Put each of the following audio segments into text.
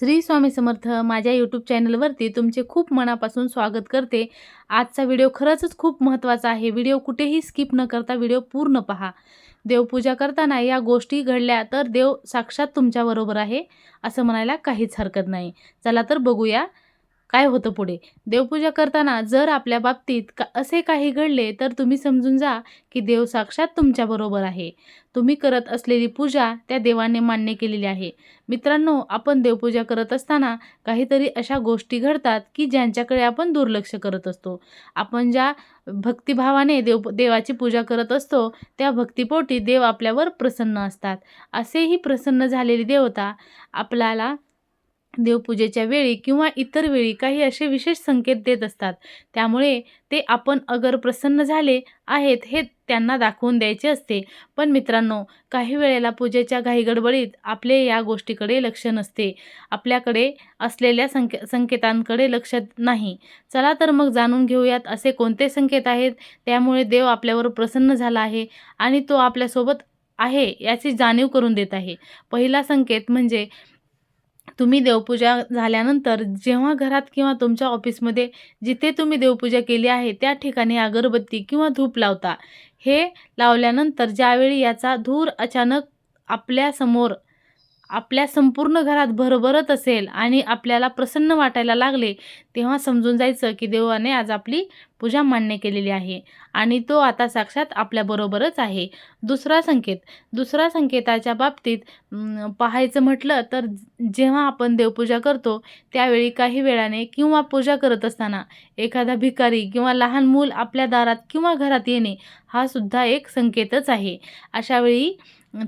श्री स्वामी समर्थ माझ्या यूट्यूब चॅनलवरती तुमचे खूप मनापासून स्वागत करते. आजचा व्हिडिओ खरंच खूप महत्त्वाचा आहे. व्हिडिओ कुठेही स्किप न करता व्हिडिओ पूर्ण पहा. देवपूजा करताना या गोष्टी घडल्या तर देव साक्षात तुमच्याबरोबर आहे. असं म्हणायला काहीच हरकत नाही. चला तर बघूया. काय होतं पुढे? देवपूजा करताना जर आपल्या बाबतीत का असे काही घडले तर तुम्ही समजून जा की देव साक्षात तुमच्याबरोबर आहे. तुम्ही करत असलेली पूजा त्या देवाने मान्य केलेली आहे. मित्रांनो आपण देवपूजा करत असताना काहीतरी अशा गोष्टी घडतात की ज्यांच्याकडे आपण दुर्लक्ष करत असतो. आपण ज्या भक्तिभावाने देव देवाची पूजा करत असतो त्या भक्तिपोटी देव आपल्यावर प्रसन्न असतात. असेही प्रसन्न झालेली देवता आपल्याला देवपूजेच्या वेळी किंवा इतर वेळी काही असे विशेष संकेत देत असतात. त्यामुळे ते आपण अगर प्रसन्न झाले आहेत हे त्यांना दाखवून द्यायचे असते. पण मित्रांनो काही वेळेला पूजेच्या घाईगडबडीत आपले या गोष्टीकडे लक्ष नसते. आपल्याकडे असलेल्या संके संकेतांकडे लक्ष नाही. चला तर मग जाणून घेऊयात असे कोणते संकेत आहेत? त्यामुळे देव आपल्यावर प्रसन्न झाला आहे आणि तो आपल्यासोबत आहे याची जाणीव करून देत आहे. पहिला संकेत म्हणजे तुम्ही देवपूजा झाल्यानंतर जेव्हा घरात किंवा तुमच्या ऑफिसमध्ये जिथे तुम्ही देवपूजा केली आहे त्या ठिकाणी अगरबत्ती किंवा धूप लावता. हे लावल्यानंतर ज्यावेळी याचा धूर अचानक आपल्यासमोर आपल्या संपूर्ण घरात भरभरत असेल आणि आपल्याला प्रसन्न वाटायला लागले तेव्हा समजून जायचं की देवाने आज आपली पूजा मान्य केलेली आहे आणि तो आता साक्षात आपल्याबरोबरच आहे. दुसरा संकेत. दुसरा संकेताच्या बाबतीत पाहायचं म्हटलं तर जेव्हा आपण देवपूजा करतो त्यावेळी काही वेळाने किंवा पूजा करत असताना एखादा भिकारी किंवा लहान मूल आपल्या दारात किंवा घरात येणे हा सुद्धा एक संकेतच आहे. अशावेळी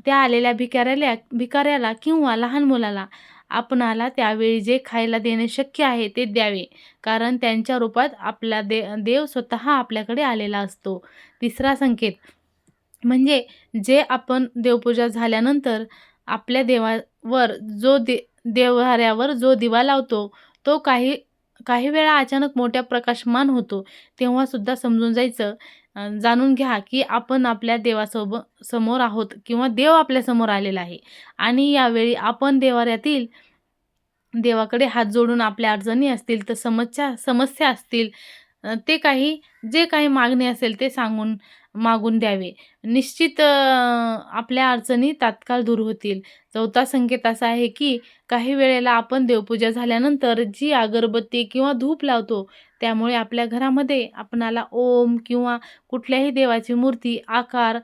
त्या आलेल्या भिकाऱ्याला भिकाऱ्याला किंवा लहान मुलाला आपणाला त्यावेळी जे खायला देणे शक्य आहे ते द्यावे. कारण त्यांच्या रूपात आपला दे देव स्वतः आपल्याकडे आलेला असतो. तिसरा संकेत म्हणजे जे आपण देवपूजा झाल्यानंतर आपल्या देवावर जो दे देवहाऱ्यावर जो दिवा लावतो तो काही काही वेळा अचानक मोठ्या प्रकाशमान होतो तेव्हासुद्धा समजून जायचं. जाणून घ्या की आपण आपल्या देवासोब समोर आहोत किंवा देव आपल्यासमोर आलेला आहे. आणि यावेळी आपण देवाऱ्यातील देवाकडे हात जोडून आपल्या अडचणी असतील तर समस्या समस्या असतील ते काही जे काही मागणी असेल ते सांगून मागून द्यावे. निश्चित आपल्या अडचणी तात्काळ दूर होतील. चौथा संकेत असा आहे की काही वेळेला आपण देवपूजा झाल्यानंतर जी अगरबत्ती किंवा धूप लावतो त्यामुळे आपल्या घरामध्ये आपणाला ओम किंवा कुठल्याही देवाची मूर्ती आकार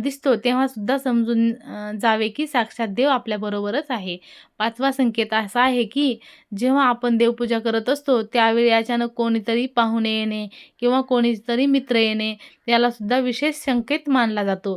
दिसतो तेव्हासुद्धा समजून जावे की साक्षात देव आपल्याबरोबरच आहे. पाचवा संकेत असा आहे की जेव्हा आपण देवपूजा करत असतो त्यावेळी अचानक कोणीतरी पाहुणे येणे किंवा कोणीतरी मित्र येणे यालासुद्धा विशेष संकेत मानला जातो.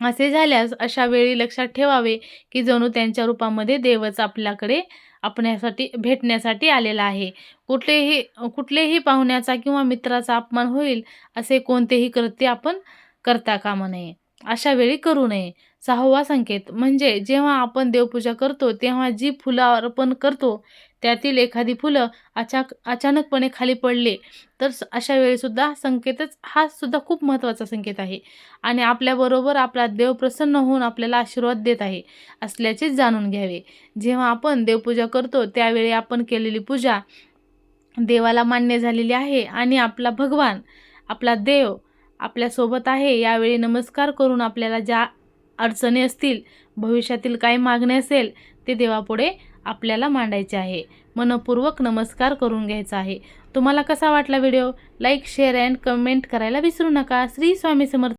असे झाल्यास अशा वेळी लक्षात ठेवावे की जणू त्यांच्या रूपामध्ये देवच आपल्याकडे आपण्यासाठी भेटण्यासाठी आलेला आहे. कुठलेही कुठलेही पाहुण्याचा किंवा मित्राचा अपमान होईल असे कोणतेही कृत्य आपण करता कामा नये. अशा वेळी करू नये. सहावा संकेत म्हणजे जेव्हा आपण देवपूजा करतो तेव्हा जी फुलं अर्पण करतो त्यातील एखादी फुलं अचाक अचानकपणे खाली पडले तर अशा वेळीसुद्धा संकेतच हा सुद्धा खूप महत्त्वाचा संकेत आहे. आणि आपल्याबरोबर आपला देव प्रसन्न होऊन आपल्याला आशीर्वाद देत आहे असल्याचेच जाणून घ्यावे. जेव्हा आपण देवपूजा करतो त्यावेळी आपण केलेली पूजा देवाला मान्य झालेली आहे आणि आपला भगवान आपला देव आपल्यासोबत आहे. यावेळी नमस्कार करून आपल्याला ज्या अडचणी असतील भविष्यातील काय मागणे असेल ते देवापुढे आपल्याला मांडायचे आहे. मनपूर्वक नमस्कार करून घ्यायचा आहे. तुम्हाला कसा वाटला video? Like share and comment करायला विसरू नका. श्री स्वामी समर्थ